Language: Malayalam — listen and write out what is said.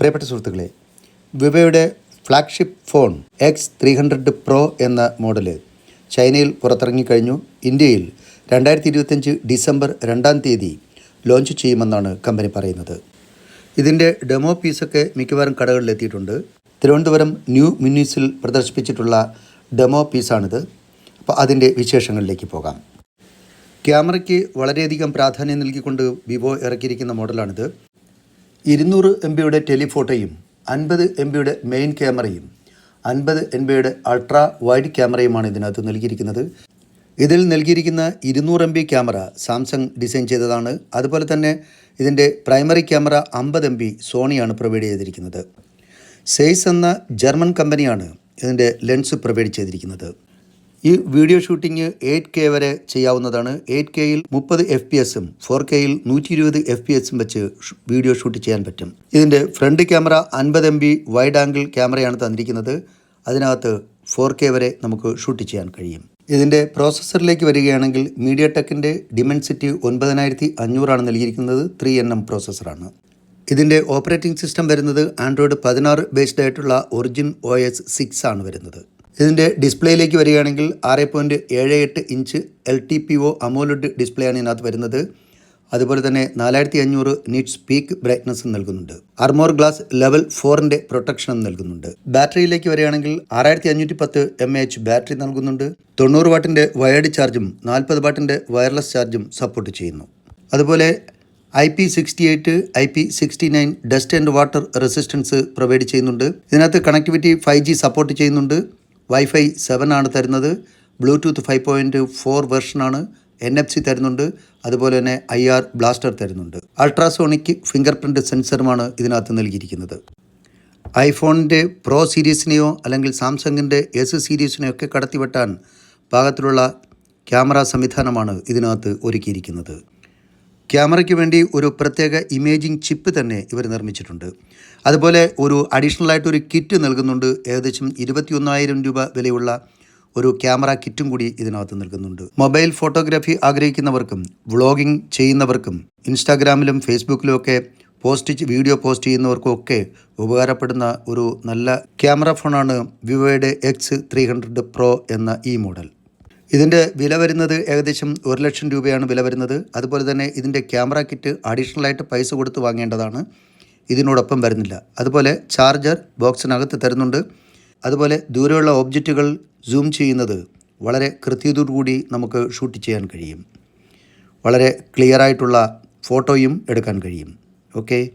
പ്രിയപ്പെട്ട സുഹൃത്തുക്കളെ വിവയുടെ flagship phone X three hundred pro എന്ന മോഡൽ ചൈനയിൽ പുറത്തിറങ്ങിക്കഴിഞ്ഞു ഇന്ത്യയിൽ രണ്ടായിരത്തി ഇരുപത്തഞ്ച് ഡിസംബർ രണ്ടാം തീയതി ലോഞ്ച് ചെയ്യുമെന്നാണ് കമ്പനി പറയുന്നത്. ഇതിന്റെ ഡെമോ പീസൊക്കെ മിക്കവാറും കടകളിൽ എത്തിയിട്ടുണ്ട്. തിരുവനന്തപുരം ന്യൂ മിന്നീസിൽ പ്രദർശിപ്പിച്ചിട്ടുള്ള ഡെമോ പീസാണിത് അപ്പോൾ അതിന്റെ വിശേഷങ്ങളിലേക്ക് പോകാം. ക്യാമറയ്ക്ക് വളരെയധികം പ്രാധാന്യം നൽകിക്കൊണ്ട് വിവോ ഇറക്കിയിരിക്കുന്ന മോഡലാണിത്. ഇരുന്നൂറ് എം ബിയുടെ ടെലിഫോട്ടോയും അൻപത് എം ബിയുടെ മെയിൻ ക്യാമറയും അൻപത് എം ബിയുടെ അൾട്രാ വൈഡ് ക്യാമറയുമാണ് ഇതിനകത്ത് നൽകിയിരിക്കുന്നത്. ഇതിൽ നൽകിയിരിക്കുന്ന ഇരുന്നൂറ് M B camera Samsung design ചെയ്തതാണ്. അതുപോലെ തന്നെ ഇതിന്റെ പ്രൈമറി ക്യാമറ അമ്പത് എം ബി സോണിയാണ് പ്രൊവൈഡ് ചെയ്തിരിക്കുന്നത്. സെയ്സ് എന്ന ജർമ്മൻ കമ്പനിയാണ് ഇതിന്റെ ലെൻസ് പ്രൊവൈഡ് ചെയ്തിരിക്കുന്നത്. ഈ വീഡിയോ ഷൂട്ടിംഗ് എയ്റ്റ് കെ വരെ ചെയ്യാവുന്നതാണ്. എയ്റ്റ് കെയിൽ മുപ്പത് എഫ് പി എസും ഫോർ കെയിൽ നൂറ്റി ഇരുപത് എഫ് പി എസും വെച്ച് വീഡിയോ ഷൂട്ട് ചെയ്യാൻ പറ്റും. ഇതിന്റെ ഫ്രണ്ട് ക്യാമറ അൻപത് എം ബി വൈഡ് ആംഗിൾ ക്യാമറയാണ് തന്നിരിക്കുന്നത്. അതിനകത്ത് ഫോർ കെ വരെ നമുക്ക് ഷൂട്ട് ചെയ്യാൻ കഴിയും. ഇതിന്റെ പ്രോസസ്സറിലേക്ക് വരികയാണെങ്കിൽ മീഡിയ ടെക്കിന്റെ ഡിമെൻസിറ്റി ഒൻപതിനായിരത്തി അഞ്ഞൂറാണ് നൽകിയിരിക്കുന്നത്. ത്രീ എൻ എം പ്രോസസ്സറാണ്. ഇതിന്റെ ഓപ്പറേറ്റിംഗ് സിസ്റ്റം വരുന്നത് ആൻഡ്രോയിഡ് പതിനാറ് ബേസ്ഡ് ആയിട്ടുള്ള ഒറിജിൻ ഒ എസ് സിക്സ് ആണ് വരുന്നത്. ഇതിന്റെ ഡിസ്പ്ലേയിലേക്ക് വരികയാണെങ്കിൽ ആറ് പോയിന്റ് ഏഴ് എട്ട് inch L T P O AMOLED display ആണ് ഇതിനകത്ത് വരുന്നത്. അതുപോലെ തന്നെ നാലായിരത്തി അഞ്ഞൂറ് നീറ്റ്സ് പീക്ക് ബ്രൈറ്റ്നസ് നൽകുന്നുണ്ട്. അർമോർ ഗ്ലാസ് ലെവൽ ഫോറിന്റെ പ്രൊട്ടക്ഷനും നൽകുന്നുണ്ട്. ബാറ്ററിയിലേക്ക് വരികയാണെങ്കിൽ ആറായിരത്തി അഞ്ഞൂറ്റി പത്ത് എം എച്ച് ബാറ്ററി നൽകുന്നുണ്ട്. തൊണ്ണൂറ് വാട്ടിന്റെ വയർഡ് ചാർജും നാൽപ്പത് വാട്ടിന്റെ വയർലെസ് ചാർജും സപ്പോർട്ട് ചെയ്യുന്നു. അതുപോലെ I P sixty eight I P sixty nine dust and water resistance provide ചെയ്യുന്നുണ്ട്. ഇതിനകത്ത് കണക്ടിവിറ്റി ഫൈവ് ജി സപ്പോർട്ട് ചെയ്യുന്നുണ്ട്. വൈഫൈ സെവൻ ആണ് തരുന്നത്. ബ്ലൂടൂത്ത് ഫൈവ് പോയിന്റ് ഫോർ വെർഷനാണ് എൻ എഫ് സി തരുന്നുണ്ട്. അതുപോലെ തന്നെ ഐ ആർ ബ്ലാസ്റ്റർ തരുന്നുണ്ട്. അൾട്രാസോണിക് ഫിംഗർ പ്രിന്റ് സെൻസറുമാണ് ഇതിനകത്ത് നൽകിയിരിക്കുന്നത്. ഐഫോണിന്റെ പ്രോ സീരീസിനെയോ അല്ലെങ്കിൽ സാംസങ്ങിന്റെ എസ് സീരീസിനെയോ ഒക്കെ കടത്തിവെട്ടാൻ പാകത്തിലുള്ള ക്യാമറ സംവിധാനമാണ് ഇതിനകത്ത് ഒരുക്കിയിരിക്കുന്നത്. ക്യാമറയ്ക്ക് വേണ്ടി ഒരു പ്രത്യേക ഇമേജിംഗ് ചിപ്പ് തന്നെ ഇവർ നിർമ്മിച്ചിട്ടുണ്ട്. അതുപോലെ ഒരു അഡീഷണൽ ആയിട്ട് ഒരു കിറ്റ് നൽകുന്നുണ്ട്. ഏകദേശം ഇരുപത്തിയൊന്നായിരം രൂപ വിലയുള്ള ഒരു ക്യാമറ കിറ്റും കൂടി ഇതിനകത്ത് നൽകുന്നുണ്ട്. മൊബൈൽ ഫോട്ടോഗ്രാഫി ആഗ്രഹിക്കുന്നവർക്കും വ്ളോഗിംഗ് ചെയ്യുന്നവർക്കും ഇൻസ്റ്റാഗ്രാമിലും ഫേസ്ബുക്കിലും ഒക്കെ പോസ്റ്റ് വീഡിയോ പോസ്റ്റ് ചെയ്യുന്നവർക്കും ഒക്കെ ഉപകാരപ്പെടുന്ന ഒരു നല്ല ക്യാമറ ഫോണാണ് വിവോയുടെ എക്സ് ത്രീ ഹൺഡ്രഡ് പ്രോ എന്ന ഈ മോഡൽ. ഇതിന്റെ വില വരുന്നത് ഏകദേശം ഒരു ലക്ഷം രൂപയാണ് വില വരുന്നത്. അതുപോലെ തന്നെ ഇതിന്റെ ക്യാമറ കിറ്റ് അഡീഷണലായിട്ട് പൈസ കൊടുത്ത് വാങ്ങേണ്ടതാണ്. ഇതിനോടൊപ്പം വരുന്നില്ല. അതുപോലെ ചാർജർ ബോക്സിനകത്ത് തരുന്നുണ്ട്. അതുപോലെ ദൂരെയുള്ള ഓബ്ജക്റ്റുകൾ സൂം ചെയ്യുന്നത് വളരെ കൃത്യതയോടുകൂടി നമുക്ക് ഷൂട്ട് ചെയ്യാൻ കഴിയും. വളരെ ക്ലിയറായിട്ടുള്ള ഫോട്ടോയും എടുക്കാൻ കഴിയും. ഓക്കെ?